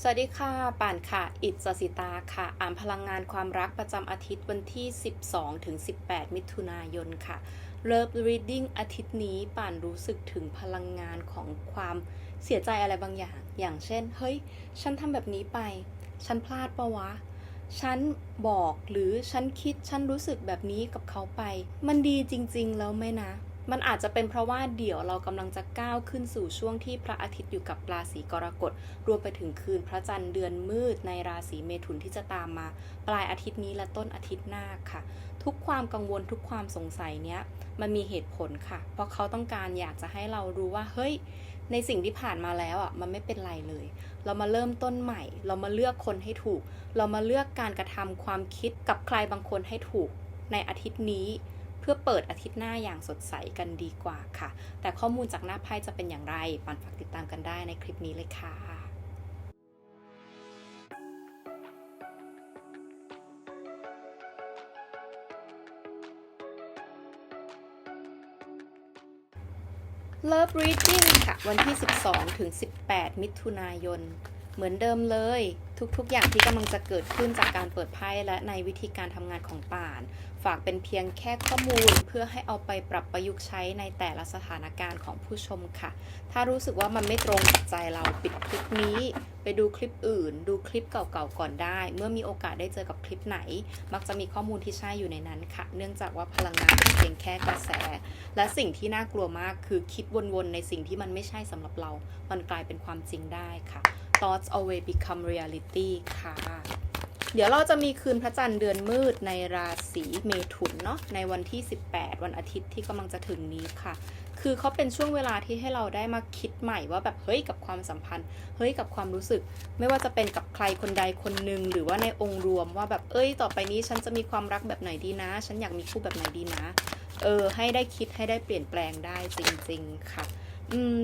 สวัสดีค่ะ ป่านค่ะ อิจสิตาค่ะ อ่านพลังงานความรักประจำอาทิตย์วันที่ 12ถึง18 มิถุนายนค่ะ Love Reading อาทิตย์นี้ป่านรู้สึกถึงพลังงานของความเสียใจอะไรบางอย่าง อย่างเช่น เฮ้ย ฉันทำแบบนี้ไป ฉันพลาดปะวะ ฉันบอกหรือฉันคิด ฉันรู้สึกแบบนี้กับเขาไป มันดีจริง ๆ แล้วไหมนะ มันอาจจะเป็นเพราะว่าเดี๋ยวเรากำลังจะก้าวขึ้นสู่ช่วงที่พระอาทิตย์อยู่กับราศีกรกฎ รวมไปถึงคืนพระจันทร์เดือนมืดในราศีเมถุนที่จะตามมา ปลายอาทิตย์นี้และต้นอาทิตย์หน้าค่ะ ทุกความกังวลทุกความสงสัยเนี้ยมันมีเหตุผลค่ะ เพราะเขาต้องการอยากจะให้เรารู้ว่าเฮ้ยในสิ่งที่ผ่านมาแล้วอะมันไม่เป็นไรเลย เรามาเริ่มต้นใหม่ เรามาเลือกคนให้ถูก เรามาเลือกการกระทำความคิดกับใครบางคนให้ถูก ในอาทิตย์นี้ พื่อเปิดอาทิตย์หน้าอย่างสดใสกันดีกว่าค่ะ แต่ข้อมูลจากหน้าไพ่จะเป็นอย่างไรปันฝากติดตามกันได้ในคลิปนี้เลยค่ะ Love Reading ค่ะ วันที่ 12 ถึง 18 มิถุนายน เหมือนเดิมเลย ทุกๆ อย่างที่กำลังจะเกิดขึ้นจากการเปิดไพ่และในวิธีการทำงานของป่าน ฝากเป็นเพียงแค่ข้อมูลเพื่อให้เอาไปปรับประยุกต์ใช้ในแต่ละสถานการณ์ของผู้ชมค่ะ ถ้ารู้สึกว่ามันไม่ตรงกับใจเราปิดคลิปนี้ ไปดูคลิปอื่น ดูคลิปเก่าๆก่อนได้ เมื่อมีโอกาสได้เจอกับคลิปไหน มักจะมีข้อมูลที่ใช่อยู่ในนั้นค่ะ เนื่องจากว่าพลังงานเป็นเพียงแค่กระแส และสิ่งที่น่ากลัวมากคือคิดวนๆในสิ่งที่มันไม่ใช่สำหรับเรา มันกลายเป็นความจริงได้ค่ะ thoughts always become reality ค่ะ เดี๋ยวเราจะมีคืนพระจันทร์เดือนมืดในราศีเมถุนเนาะในวันที่ 18 วันอาทิตย์ที่กำลังจะถึงนี้ค่ะ คือเขาเป็นช่วงเวลาที่ให้เราได้มาคิดใหม่ว่าแบบเฮ้ยกับความสัมพันธ์ เฮ้ยกับความรู้สึก ไม่ว่าจะเป็นกับใครคนใดคนหนึ่งหรือว่าในองค์รวมว่าแบบเอ้ย ต่อไปนี้ฉันจะมีความรักแบบไหนดีนะ ฉันอยากมีคู่แบบไหนดีนะ เออ ให้ได้คิดให้ได้เปลี่ยนแปลงได้จริง ๆ ค่ะ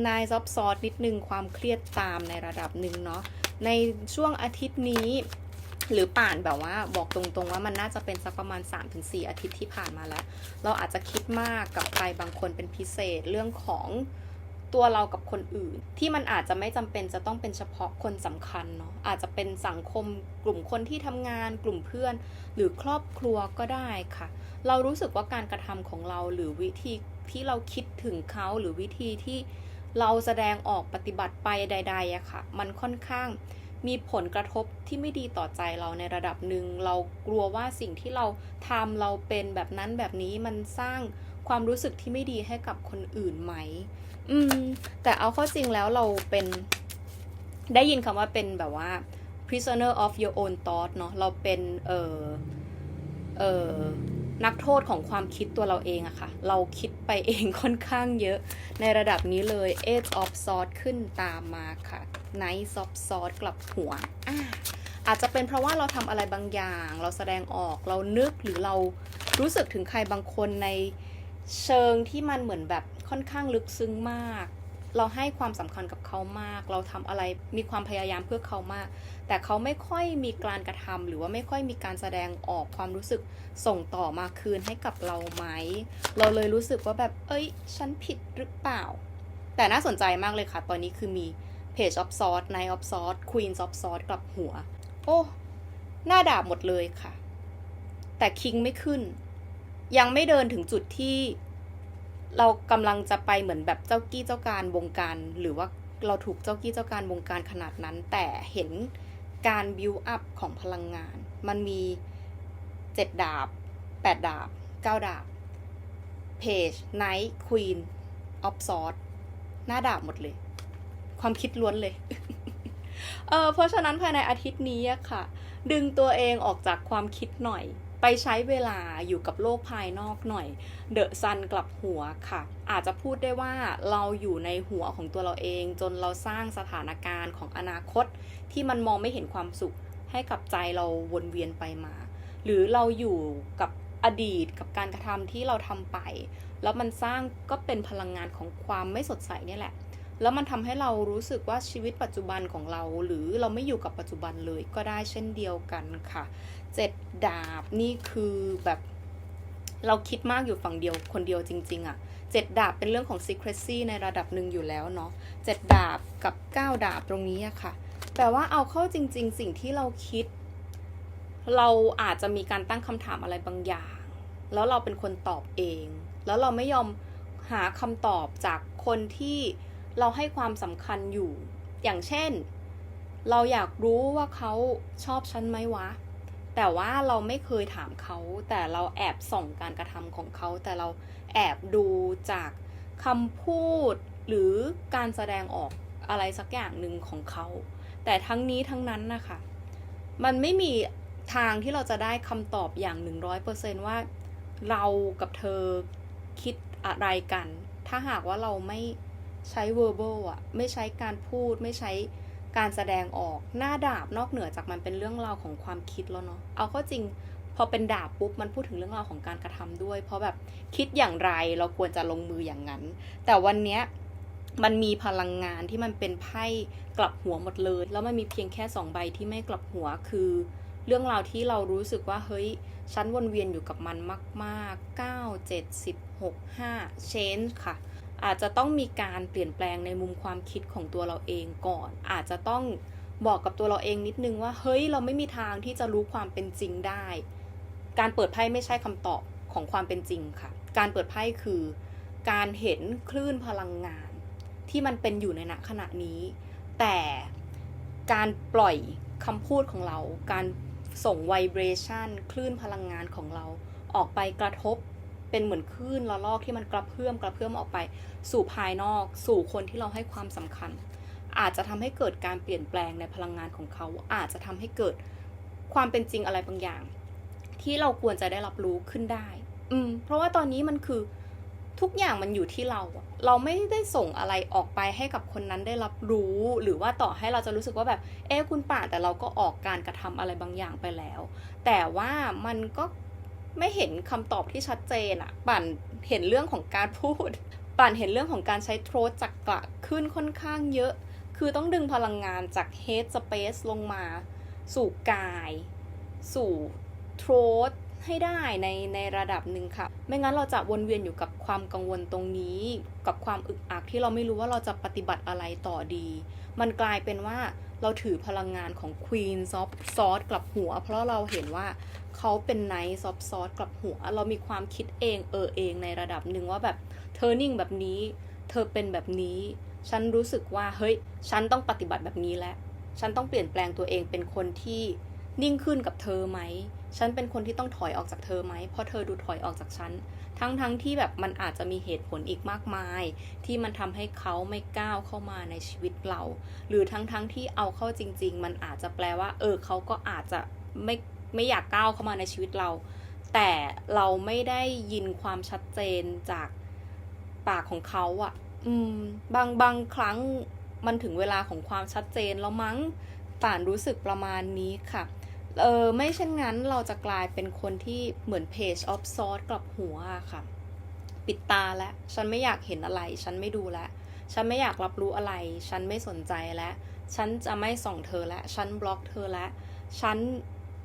นายซับซอนนิดนึงความเครียดตามในระดับหนึ่งเนาะในช่วงอาทิตย์นี้ หรือป่านแบบว่าบอกตรงๆว่ามันน่าจะเป็นสักประมาณ 3-4 อาทิตย์ที่ผ่านมาแล้ว เราอาจจะคิดมากกับใครบางคนเป็นพิเศษเรื่องของ ตัวเรากับคนอื่น ที่มันอาจจะไม่จำเป็นจะต้องเป็นเฉพาะคนสำคัญเนาะอาจจะเป็นสังคมกลุ่มคนที่ทำงาน กลุ่มเพื่อน หรือครอบครัวก็ได้ค่ะ เรารู้สึกว่าการกระทำของเราหรือวิธีที่เราคิดถึงเขาหรือวิธีที่เราแสดงออกปฏิบัติไปใดๆอะค่ะ มันค่อนข้างมีผลกระทบที่ไม่ดีต่อใจเราในระดับหนึ่ง เรากลัวว่าสิ่งที่เราทำเราเป็นแบบนั้นแบบนี้มันสร้าง ความรู้สึกที่ไม่ดีให้กับคนอื่นไหม อืม แต่เอาเข้าจริงแล้วเราเป็น ได้ยินคำว่าเป็นแบบว่า prisoner of your own thought เนาะเราเป็น เออเออนักโทษของความคิดตัวเราเองอะค่ะ เราคิดไปเองค่อนข้างเยอะ ในระดับนี้เลย Eight of s w o r d ขึ้นตามมาค่ะ Knight of s w o r d กลับหัวอ่าอาจจะเป็นเพราะว่าเราทำอะไรบางอย่าง เราแสดงออก เรานึกหรือเรารู้สึกถึงใครบางคนใน เชิงที่มันเหมือนแบบค่อนข้างลึกซึ้งมาก เราให้ความสำคัญกับเขามาก เราทำอะไรมีความพยายามเพื่อเขามาก แต่เขาไม่ค่อยมีการกระทำหรือว่าไม่ค่อยมีการแสดงออกความรู้สึกส่งต่อมาคืนให้กับเราไหม เราเลยรู้สึกว่าแบบ เอ้ย ฉันผิดหรือเปล่า แต่น่าสนใจมากเลยค่ะ ตอนนี้คือมี Page of Swords Knight of Swords Queen of Swords กลับหัว โอ้ หน้าดาบหมดเลยค่ะ แต่คิงไม่ขึ้น ยังไม่เดินถึงจุดที่เรากำลังจะไปเหมือนแบบเจ้ากี้เจ้าการวงการ หรือว่าเราถูกเจ้ากี้เจ้าการวงการขนาดนั้น แต่เห็นการบิวอัพของพลังงาน มันมีเจ็ดดาบแปดดาบเก้าดาบเพจไนท์ควีนออฟซอร์หน้าดาบหมดเลย ความคิดล้วนเลยเออเพราะฉะนั้นภายในอาทิตย์นี้อะค่ะ ดึงตัวเองออกจากความคิดหน่อย ไปใช้เวลาอยู่กับโลกภายนอกหน่อย เดอะซันกลับหัวค่ะ อาจจะพูดได้ว่าเราอยู่ในหัวของตัวเราเอง จนเราสร้างสถานการณ์ของอนาคต ที่มันมองไม่เห็นความสุข ให้กับใจเราวนเวียนไปมา หรือเราอยู่กับอดีตกับการกระทำที่เราทำไป แล้วมันสร้างก็เป็นพลังงานของความไม่สดใสเนี่ยแหละ แล้วมันทำให้เรารู้สึกว่าชีวิตปัจจุบันของเรา หรือเราไม่อยู่กับปัจจุบันเลยก็ได้เช่นเดียวกันค่ะ เจ็ดดาบนี่คือแบบเราคิดมากอยู่ฝั่งเดียวคนเดียวจริง ๆอะ่ะเจ็ดดาบเป็นเรื่องของ secrecy ในระดับหนึ่งอยู่แล้วเนาะเจ็ดดาบกับเก้าดาบตรงนี้อะค่ะ แต่ว่าเอาเข้าจริง ๆ สิ่งที่เราคิด เราอาจจะมีการตั้งคำถามอะไรบางอย่าง แล้วเราเป็นคนตอบเอง แล้วเราไม่ยอมหาคำตอบจากคนที่เราให้ความสำคัญอยู่ อย่างเช่น เราอยากรู้ว่าเขาชอบฉันไหมวะ แต่ว่าเราไม่เคยถามเขา แต่เราแอบส่องการกระทำของเขา แต่เราแอบดูจากคำพูดหรือการแสดงออกอะไรสักอย่างหนึ่งของเขา แต่ทั้งนี้ทั้งนั้นนะคะ มันไม่มีทางที่เราจะได้คำตอบอย่าง 100%ว่าเรากับเธอคิดอะไรกัน ถ้าหากว่าเราไม่ใช้ verbal อะไม่ใช้การพูดไม่ใช้ การแสดงออกหน้าดาบนอกเหนือจากมันเป็นเรื่องราวของความคิดแล้วเนาะเอาเข้าจริงพอเป็นดาบปุ๊บมันพูดถึงเรื่องราวของการกระทำด้วย เพราะแบบคิดอย่างไรเราควรจะลงมืออย่างนั้น แต่วันเนี้ยมันมีพลังงานที่มันเป็นไพ่กลับหัวหมดเลย แล้วมันมีเพียงแค่สองใบที่ไม่กลับหัวคือ เรื่องราวที่เรารู้สึกว่าเฮ้ยฉันวนเวียนอยู่กับมันมาก ๆ 9 7 16 5 change ค่ะ อาจจะต้องมีการเปลี่ยนแปลงในมุมความคิดของตัวเราเองก่อน อาจจะต้องบอกกับตัวเราเองนิดนึงว่า เฮ้ย เราไม่มีทางที่จะรู้ความเป็นจริงได้ การเปิดไพ่ไม่ใช่คำตอบของความเป็นจริงค่ะ การเปิดไพ่คือ การเห็นคลื่นพลังงาน ที่มันเป็นอยู่ในณขณะนี้ แต่การปล่อยคำพูดของเรา การส่งไวเบรชันคลื่นพลังงานของเราออกไปกระทบ เป็นเหมือนคลื่นละลอกที่มันกระเพื่อมกระเพื่อมออกไป สู่ภายนอก สู่คนที่เราให้ความสำคัญ อาจจะทำให้เกิดการเปลี่ยนแปลงในพลังงานของเขา อาจจะทำให้เกิดความเป็นจริงอะไรบางอย่าง ที่เราควรจะได้รับรู้ขึ้นได้ อืม เพราะว่าตอนนี้มันคือทุกอย่างมันอยู่ที่เรา เราไม่ได้ส่งอะไรออกไปให้กับคนนั้นได้รับรู้ หรือว่าต่อให้เราจะรู้สึกว่าแบบ เอ๊คุณป่าแต่เราก็ออกการกระทำอะไรบางอย่างไปแล้ว แต่ว่ามันก็ ไม่เห็นคำตอบที่ชัดเจนอะปั่นเห็นเรื่องของการพูด ปั่นเห็นเรื่องของการใช้โทรจักระขึ้นค่อนข้างเยอะ คือต้องดึงพลังงานจาก head space ลงมา สู่กาย สู่โทรให้ได้ในในระดับหนึ่งค่ะ ไม่งั้นเราจะวนเวียนอยู่กับความกังวลตรงนี้ กับความอึกอักที่เราไม่รู้ว่าเราจะปฏิบัติอะไรต่อดี มันกลายเป็นว่า เราถือพลังงานของควีนซอฟซอสกลับหัว เพราะเราเห็นว่าเขาเป็น Knight of s w o r d กลับหัว เรามีความคิดเองเออเองในระดับหนึ่งว่าแบบเธอนิ่งแบบนี้ เธอเป็นแบบนี้ ฉันรู้สึกว่าเฮ้ย ฉันต้องปฏิบัติแบบนี้แล้วฉันต้องเปลี่ยนแปลงตัวเองเป็นคนที่ นิ่งขึ้นกับเธอไหม ฉันเป็นคนที่ต้องถอยออกจากเธอไหม เพราะเธอดูถอยออกจากฉัน ทั้งๆทที่แบบมันอาจจะมีเหตุผลอีกมากมาย ที่มันทำให้เขาไม่ก้าวเข้ามาในชีวิตเรา หรือทั้งๆทที่เอาเข้าจริง ๆ มันอาจจะแปลว่า เออเขาก็อาจจะไม่ไม่อยากก้าวเข้ามาในชีวิตเรา แต่เราไม่ได้ยินความชัดเจนจากปากของเขาอะ่ะ อืม บางบางครั้งมันถึงเวลาของความชัดเจนแล้วมั้งป่านรู้สึกประมาณนี้ค่ะ เออไม่เช่นงั้นเราจะกลายเป็นคนที่เหมือน page of s o r t กลับหัวค่ะ ปิดตาแล้ว ฉันไม่อยากเห็นอะไร ฉันไม่ดูแล้ว ฉันไม่อยากรับรู้อะไร ฉันไม่สนใจแล้ว ฉันจะไม่ส่องเธอแล้ว ฉันบล็อกเธอแล้ว ฉัน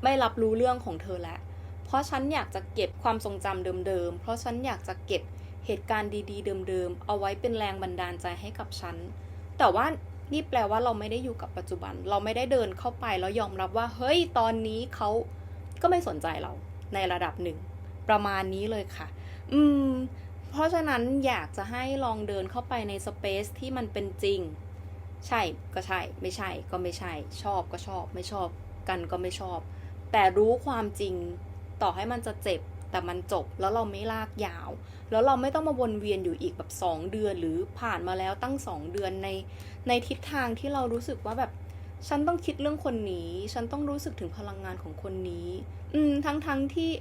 ไม่รับรู้เรื่องของเธอแล้ว เพราะฉันอยากจะเก็บความทรงจำเดิมๆ เพราะฉันอยากจะเก็บเหตุการณ์ดีๆ เดิมๆ เอาไว้เป็นแรงบันดาลใจให้กับฉัน แต่ว่า นี่แปลว่าเราไม่ได้อยู่กับปัจจุบัน เราไม่ได้เดินเข้าไปแล้วยอมรับว่า เฮ้ย ตอนนี้เขาก็ไม่สนใจเราในระดับหนึ่ง ประมาณนี้เลยค่ะ อืม เพราะฉะนั้นอยากจะให้ลองเดินเข้าไปในสเปซที่มันเป็นจริง ใช่ก็ใช่ ไม่ใช่ก็ไม่ใช่ ชอบก็ชอบ ไม่ชอบกันก็ไม่ชอบ แต่รู้ความจริง ต่อให้มันจะเจ็บ แต่มันจบแล้วเราไม่ลากยาว แล้วเราไม่ต้องมาวนเวียนอยู่อีกแบบ 2 เดือนหรือผ่านมาแล้วตั้ง 2 เดือนในในทิศทางที่เรารู้สึกว่าแบบฉันต้องคิดเรื่องคนนี้ ฉันต้องรู้สึกถึงพลังงานของคนนี้ อืมทั้งทั้งที่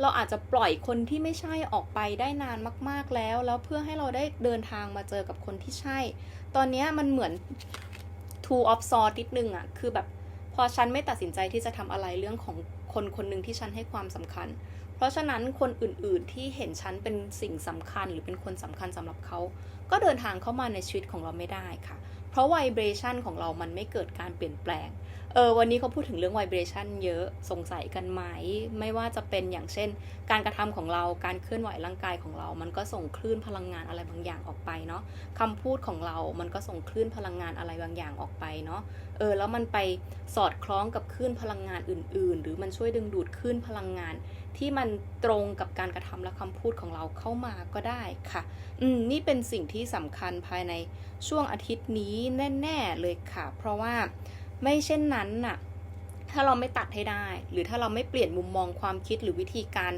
เราอาจจะปล่อยคนที่ไม่ใช่ออกไปได้นานมาก ๆแล้ว แล้วเพื่อให้เราได้เดินทางมาเจอกับคนที่ใช่ ตอนนี้มันเหมือน two of swords นิดนึงอะคือแบบพอฉันไม่ตัดสินใจที่จะทำอะไรเรื่องของคนคนหนึ่งที่ฉันให้ความสำคัญ ราะฉะนั้นคนอื่นๆที่เห็นฉันเป็นสิ่งสำคัญหรือเป็นคนสำคัญสำหรับเขา ก็เดินทางเข้ามาในชีวิตของเราไม่ได้ค่ะ เพราะไวเบรชันของเรามันไม่เกิดการเปลี่ยนแปลง เออวันนี้เขาพูดถึงเรื่อง vibration เยอะสงสัยกันไหม ไม่ว่าจะเป็นอย่างเช่น การกระทำของเราการเคลื่อนไหวร่างกายของเรา มันก็ส่งคลื่นพลังงานอะไรบางอย่างออกไปเนาะคำพูดของเรา มันก็ส่งคลื่นพลังงานอะไรบางอย่างออกไปเนาะเออแล้วมันไปสอดคล้องกับคลื่นพลังงานอื่น ๆ หรือมันช่วยดึงดูดคลื่นพลังงาน ที่มันตรงกับการกระทำและคำพูดของเราเข้ามาก็ได้ค่ะ อืมนี่เป็นสิ่งที่สำคัญภายในช่วงอาทิตย์นี้แน่ ๆ เลยค่ะ เพราะว่า ไม่เช่นนั้นน่ะ ถ้าเราไม่ตัดให้ได้ หรือถ้าเราไม่เปลี่ยนมุมมองความคิดหรือวิธีการ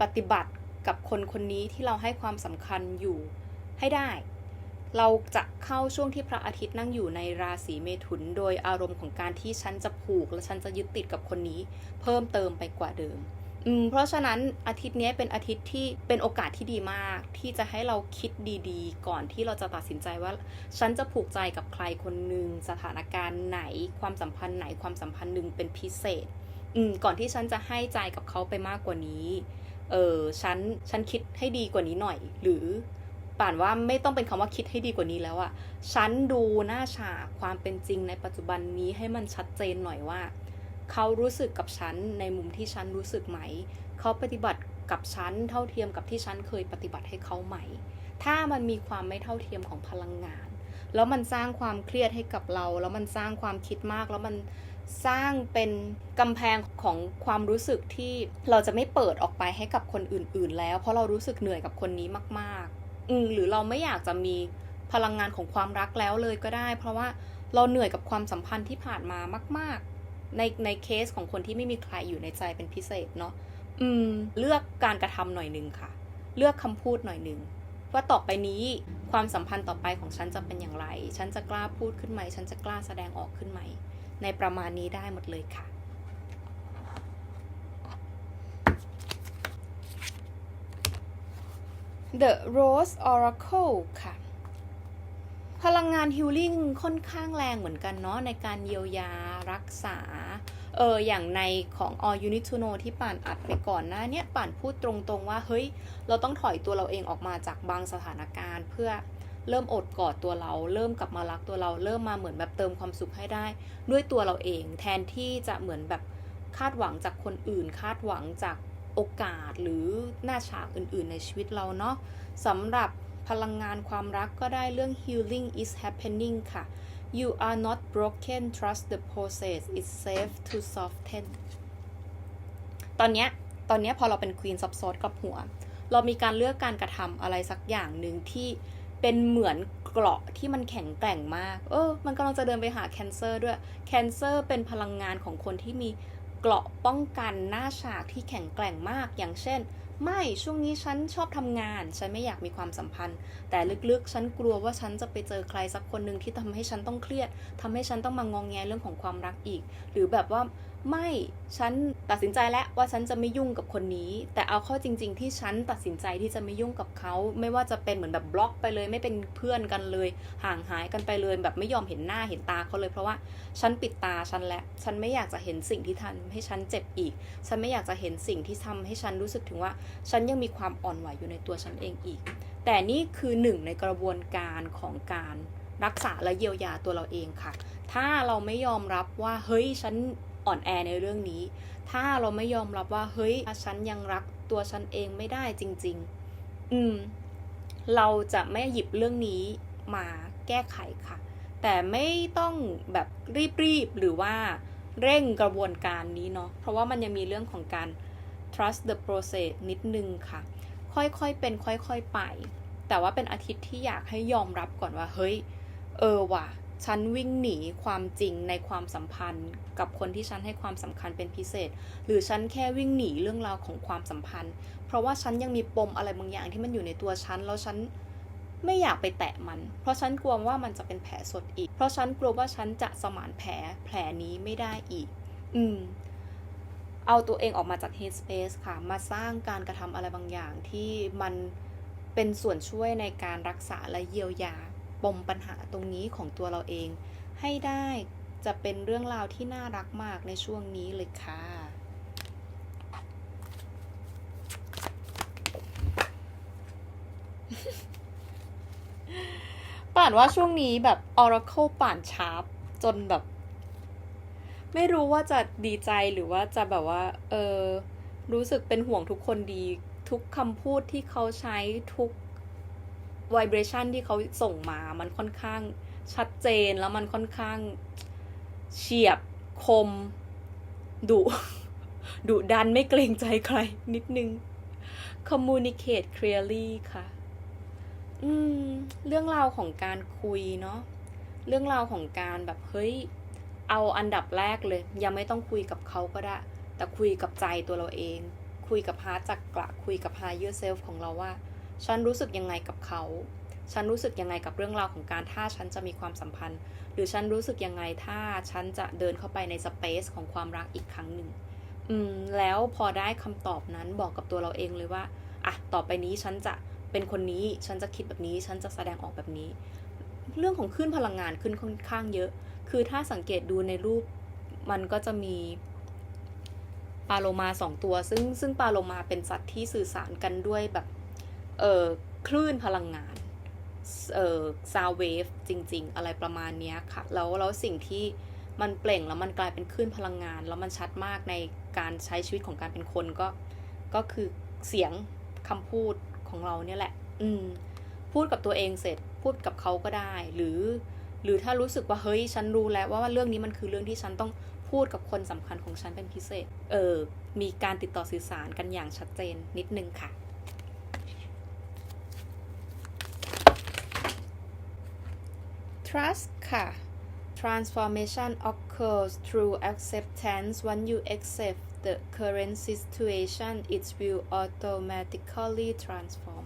ปฏิบัติกับคนคนนี้ที่เราให้ความสำคัญอยู่ให้ได้ เราจะเข้าช่วงที่พระอาทิตย์นั่งอยู่ในราศีเมถุน โดยอารมณ์ของการที่ฉันจะผูกและฉันจะยึดติดกับคนนี้ เพิ่มเติมไปกว่าเดิม เพราะฉะนั้นอาทิตย์นี้เป็นอาทิตย์ที่เป็นโอกาสที่ดีมาก ที่จะให้เราคิดดีๆ ก่อนที่เราจะตัดสินใจว่า ฉันจะผูกใจกับใครคนหนึ่งสถานการณ์ไหน ความสัมพันธ์ไหนความสัมพันธ์หนึ่งเป็นพิเศษ อืมก่อนที่ฉันจะให้ใจกับเขาไปมากกว่านี้ เออฉันฉันคิดให้ดีกว่านี้หน่อย หรือป่านว่าไม่ต้องเป็นคำว่าคิดให้ดีกว่านี้แล้วอะฉันดูหน้าฉากความเป็นจริงในปัจจุบันนี้ให้มันชัดเจนหน่อยว่า เขารู้สึกกับฉันในมุมที่ฉันรู้สึกไหม เขาปฏิบัติกับฉันเท่าเทียมกับที่ฉันเคยปฏิบัติให้เขาไหม ถ้ามันมีความไม่เท่าเทียมของพลังงาน แล้วมันสร้างความเครียดให้กับเรา แล้วมันสร้างความคิดมาก แล้วมันสร้างเป็นกำแพงของความรู้สึกที่เราจะไม่เปิดออกไปให้กับคนอื่น ๆ แล้ว เพราะเรารู้สึกเหนื่อยกับคนนี้มากๆ อืหรือเราไม่อยากจะมีพลังงานของความรักแล้วเลยก็ได้ เพราะว่าเราเหนื่อยกับความสัมพันธ์ที่ผ่านมามาก ๆ ในในเคสของคนที่ไม่มีใครอยู่ในใจเป็นพิเศษเนาะอืม เลือกการกระทำหน่อยหนึ่งค่ะ เลือกคำพูดหน่อยหนึ่งว่าต่อไปนี้ความสัมพันธ์ต่อไปของฉันจะเป็นอย่างไร ฉันจะกล้าพูดขึ้นไหม ฉันจะกล้าแสดงออกขึ้นไหม ในประมาณนี้ได้หมดเลยค่ะ The Rose Oracle ค่ะ พลังงานฮิลลิ่งค่อนข้างแรงเหมือนกันเนาะในการเยียวยารักษาเอออย่างในของ All You Need to Know ที่ป่านอัดไปก่อนหน้าเนี้ยป่านพูดตรงๆว่า เฮ้ย เราต้องถอยตัวเราเองออกมาจากบางสถานการณ์ เพื่อเริ่มอดกอดตัวเรา เริ่มกลับมารักตัวเรา เริ่มมาเหมือนแบบเติมความสุขให้ได้ ด้วยตัวเราเอง แทนที่จะเหมือนแบบคาดหวังจากคนอื่น คาดหวังจากโอกาสหรือหน้าฉากอื่น ๆ ในชีวิตเราเนาะสำหรับ พลังงานความรักก็ได้เรื่อง healing is happening ค่ะ you are not broken trust the process it's safe to soften ตอนเนี้ยตอนเนี้ยพอเราเป็น queen of swords กับหัว เรามีการเลือกการกระทำอะไรสักอย่างหนึ่งที่เป็นเหมือนเกราะที่มันแข็งแกร่งมาก เออ มันกำลังจะเดินไปหา cancer ด้วย cancer เป็นพลังงานของคนที่มีเกราะป้องกันหน้าฉากที่แข็งแกร่งมาก อย่างเช่น ไม่ช่วงนี้ฉันชอบทำงาน ฉันไม่อยากมีความสัมพันธ์ แต่ลึกๆ ฉันกลัวว่าฉันจะไปเจอใครสักคนหนึ่งที่ทำให้ฉันต้องเครียดทำให้ฉันต้องมางองแงเรื่องของความรักอีก หรือแบบว่า ไม่ฉันตัดสินใจแล้วว่าฉันจะไม่ยุ่งกับคนนี้ แต่เอาเข้อจริง ๆ ที่ฉันตัดสินใจที่จะไม่ยุ่งกับเขา ไม่ว่าจะเป็นเหมือนแบบบล็อกไปเลย ไม่เป็นเพื่อนกันเลย ห่างหายกันไปเลย แบบไม่ยอมเห็นหน้าเห็นตาเขาเลย เพราะว่าฉันปิดตาฉันแล้วฉันไม่อยากจะเห็นสิ่งที่ทำให้ฉันเจ็บอีก ฉันไม่อยากจะเห็นสิ่งที่ทำให้ฉันรู้สึกถึงว่า ฉันยังมีความอ่อนไหวอยู่ในตัวฉันเองอีก แต่นี่คือหนึ่งในกระบวนการของการรักษาและเยียวยาตัวเราเองค่ะ ถ้าเราไม่ยอมรับว่าเฮ้ยฉัน อ่อนแอในเรื่องนี้ ถ้าเราไม่ยอมรับว่าเฮ้ยฉันยังรักตัวฉันเองไม่ได้จริง ๆ อืม เราจะไม่หยิบเรื่องนี้มาแก้ไขค่ะ แต่ไม่ต้องแบบรีบๆ หรือว่าเร่งกระบวนการนี้เนาะ เพราะว่ามันยังมีเรื่องของการ trust the process นิดนึงค่ะ ค่อยๆ เป็นค่อยๆ ไป แต่ว่าเป็นอาทิตย์ที่อยากให้ยอมรับก่อนว่า เฮ้ย เออว่ะ ฉันวิ่งหนีความจริงในความสัมพันธ์ กับคนที่ฉันให้ความสำคัญเป็นพิเศษ หรือฉันแค่วิ่งหนีเรื่องราวของความสัมพันธ์ เพราะว่าฉันยังมีปมอะไรบางอย่างที่มันอยู่ในตัวฉันแล้วฉันไม่อยากไปแตะมัน เพราะฉันกลัวว่ามันจะเป็นแผลสดอีก เพราะฉันกลัวว่าฉันจะสมานแผลแผลนี้ไม่ได้อีก อืม เอาตัวเองออกมาจาก headspace ค่ะ มาสร้างการกระทำอะไรบางอย่างที่มันเป็นส่วนช่วยในการรักษาและเยียวยา ปมปัญหาตรงนี้ของตัวเราเอง ให้ได้จะเป็นเรื่องราวที่น่ารักมากในช่วงนี้เลยค่ะป่านว่าช่วงนี้แบบ Oracle ป่านชาร์ปจนแบบ ไม่รู้ว่าจะดีใจหรือว่าจะแบบว่า เออ รู้สึกเป็นห่วงทุกคนดี ทุกคำพูดที่เขาใช้ทุก vibration ที่เขาส่งมามันค่อนข้างชัดเจนแล้วมันค่อนข้างเฉียบคมดุดุดันไม่เกรงใจใครนิดนึง communicate clearly ค่ะ อืม เรื่องราวของการคุยเนาะ เรื่องราวของการแบบเฮ้ย เอาอันดับแรกเลย ยังไม่ต้องคุยกับเขาก็ได้ แต่คุยกับใจตัวเราเอง คุยกับฮาร์ดจักกระคุยกับ higher self ของเราว่า ฉันรู้สึกยังไงกับเขา ฉันรู้สึกยังไงกับเรื่องราวของการถ้าฉันจะมีความสัมพันธ์ หรือฉันรู้สึกยังไงถ้าฉันจะเดินเข้าไปในสเปซของความรักอีกครั้งหนึ่ง อืม แล้วพอได้คำตอบนั้นบอกกับตัวเราเองเลยว่า อะ ต่อไปนี้ฉันจะเป็นคนนี้ ฉันจะคิดแบบนี้ ฉันจะแสดงออกแบบนี้ เรื่องของขึ้นพลังงานขึ้นค่อนข้างเยอะ คือถ้าสังเกตดูในรูปมันก็จะมีปลาโลมาสองตัว ซึ่งซึ่งปลาโลมาเป็นสัตว์ที่สื่อสารกันด้วยแบบ คลื่นพลังงานเออซาวเวฟจริง ๆ อะไรประมาณนี้ค่ะ แล้วแล้วสิ่งที่มันเปล่งแล้วมันกลายเป็นคลื่นพลังงาน แล้วมันชัดมากในการใช้ชีวิตของการเป็นคนก็ ก็คือเสียงคำพูดของเราเนี่ยแหละ อืม พูดกับตัวเองเสร็จพูดกับเขาก็ได้ หรือ หรือถ้ารู้สึกว่าเฮ้ยฉันรู้แล้วว่าเรื่องนี้มันคือเรื่องที่ฉันต้องพูดกับคนสำคัญของฉันเป็นพิเศษ เออมีการติดต่อสื่อสารกันอย่างชัดเจนนิดนึงค่ะ trust ค่ะ transformation occurs through acceptance when you accept the current situation it will automatically transform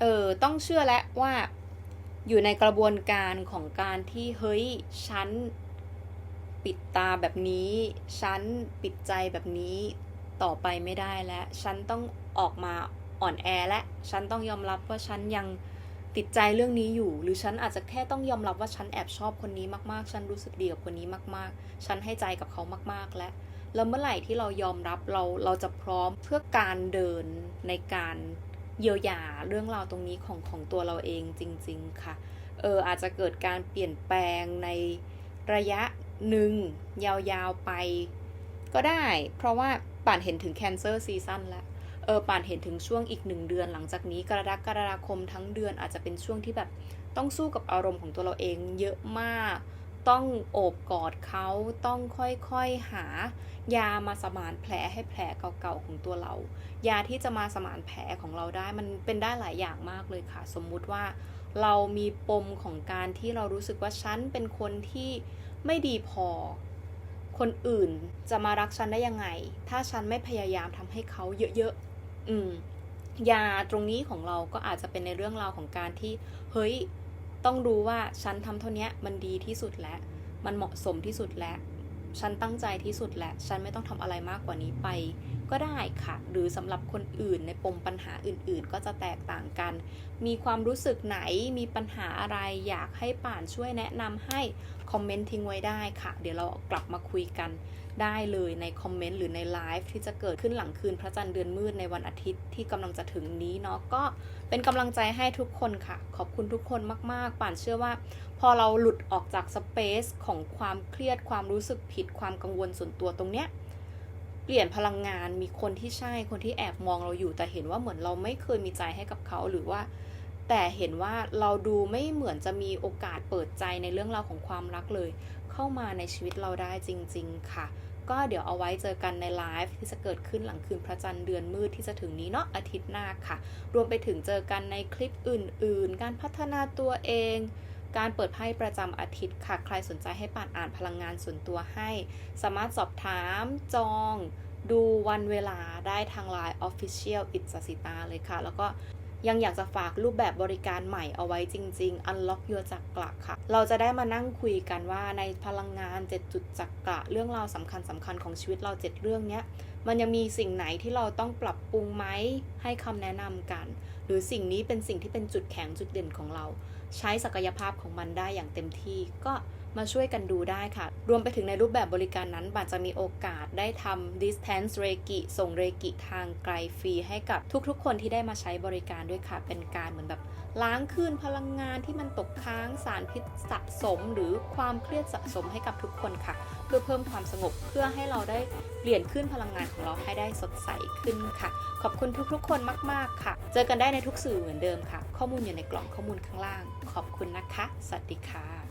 เออต้องเชื่อแล้วว่าอยู่ในกระบวนการของการที่เฮ้ยฉันปิดตาแบบนี้ ฉันปิดใจแบบนี้ต่อไปไม่ได้แล้ว ฉันต้องออกมา อ่อนแอและฉันต้องยอมรับว่าฉันยังติดใจเรื่องนี้อยู่ หรือฉันอาจจะแค่ต้องยอมรับว่าฉันแอบชอบคนนี้มากๆ ฉันรู้สึกดีกับคนนี้มากๆ ฉันให้ใจกับเขามากๆ และแล้วเมื่อไหร่ที่เรายอมรับเราเราจะพร้อมเพื่อการเดินในการเยียวยาเรื่องราวตรงนี้ของของตัวเราเองจริง ๆค่ะ เอออาจจะเกิดการเปลี่ยนแปลงในระยะหนึ่งยาวๆไป ก็ได้ เพราะว่าป่านเห็นถึงแคนเซอร์ซีซั่นแล้ว ออป่านเห็นถึงช่วงอีกหนึ่งเดือนหลังจากนี้กรกฎาคมทั้งเดือนอาจจะเป็นช่วงที่แบบต้องสู้กับอารมณ์ของตัวเราเองเยอะมาก ต้องโอบกอดเขาต้องค่อยๆหายามาสมานแผลให้แผลเก่าๆของตัวเรา ยาที่จะมาสมานแผลของเราได้มันเป็นได้หลายอย่างมากเลยค่ะ สมมุติว่าเรามีปมของการที่เรารู้สึกว่าฉันเป็นคนที่ไม่ดีพอ คนอื่นจะมารักฉันได้ยังไง ถ้าฉันไม่พยายามทำให้เขาเยอะๆ อืมยาตรงนี้ของเราก็อาจจะเป็นในเรื่องราวของการที่ เฮ้ย ต้องรู้ว่าฉันทำเท่านี้มันดีที่สุดแล้ว มันเหมาะสมที่สุดแล้ว ฉันตั้งใจที่สุดแล้ว ฉันไม่ต้องทำอะไรมากกว่านี้ไป ก็ได้ค่ะ หรือสำหรับคนอื่นในปมปัญหาอื่นๆ ก็จะแตกต่างกัน มีความรู้สึกไหนมีปัญหาอะไรอยากให้ป่านช่วยแนะนำให้คอมเมนต์ทิ้งไว้ได้ค่ะ เดี๋ยวเรากลับมาคุยกันได้เลยในคอมเมนต์หรือในไลฟ์ที่จะเกิดขึ้นหลังคืนพระจันทร์เดือนมืดในวันอาทิตย์ที่กำลังจะถึงนี้เนาะก็เป็นกำลังใจให้ทุกคนค่ะ ขอบคุณทุกคนมากๆป่านเชื่อว่า พอเราหลุดออกจากสเปซของความเครียดความรู้สึกผิดความกังวลส่วนตัวตรงเนี้ย เปลี่ยนพลังงานมีคนที่ใช่คนที่แอบมองเราอยู่ แต่เห็นว่าเหมือนเราไม่เคยมีใจให้กับเขาหรือว่า แต่เห็นว่าเราดูไม่เหมือนจะมีโอกาสเปิดใจในเรื่องราวของความรักเลย เข้ามาในชีวิตเราได้จริง ๆ ค่ะ ก็เดี๋ยวเอาไว้เจอกันในไลฟ์ที่จะเกิดขึ้นหลังคืนพระจันทร์เดือนมืดที่จะถึงนี้เนาะอาทิตย์หน้าค่ะ รวมไปถึงเจอกันในคลิปอื่น ๆ การพัฒนาตัวเอง การเปิดไพ่ประจำอาทิตย์ค่ะ ใครสนใจให้ป่านอ่านพลังงานส่วนตัวให้ สามารถสอบถามจองดูวันเวลาได้ทาง Line Official อิสสิตาเลยค่ะ แล้วก็ยังอยากจะฝากรูปแบบบริการใหม่เอาไว้จริง ๆ Unlock Your จักระค่ะ เราจะได้มานั่งคุยกันว่าในพลังงาน 7 จุดจักระเรื่องราวสำคัญสำคัญของชีวิตเรา 7 เรื่องเนี้ยมันยังมีสิ่งไหนที่เราต้องปรับปรุงไหมให้คำแนะนำกัน หรือสิ่งนี้เป็นสิ่งที่เป็นจุดแข็งจุดเด่นของเรา ใช้ศักยภาพของมันได้อย่างเต็มที่ก็มาช่วยกันดูได้ค่ะ รวมไปถึงในรูปแบบบริการนั้นบาทจะมีโอกาสได้ทำ distance เรกิส่งเรกิทางไกลฟรีให้กับทุกๆ คนที่ได้มาใช้บริการด้วยค่ะ เป็นการเหมือนแบบล้างคืนพลังงานที่มันตกค้างสารพิษสะสม หรือความเครียดสะสมให้กับทุกคนค่ะ พื่อเพิ่มความสงบเพื่อให้เราได้เปลี่ยนขึ้นพลังงานของเราให้ได้สดใสขึ้นค่ะ ขอบคุณทุกๆ คนมากๆค่ะ เจอกันได้ในทุกสื่อเหมือนเดิมค่ะ ข้อมูลอยู่ในกล่องข้อมูลข้างล่าง ขอบคุณนะคะ สวัสดีค่ะ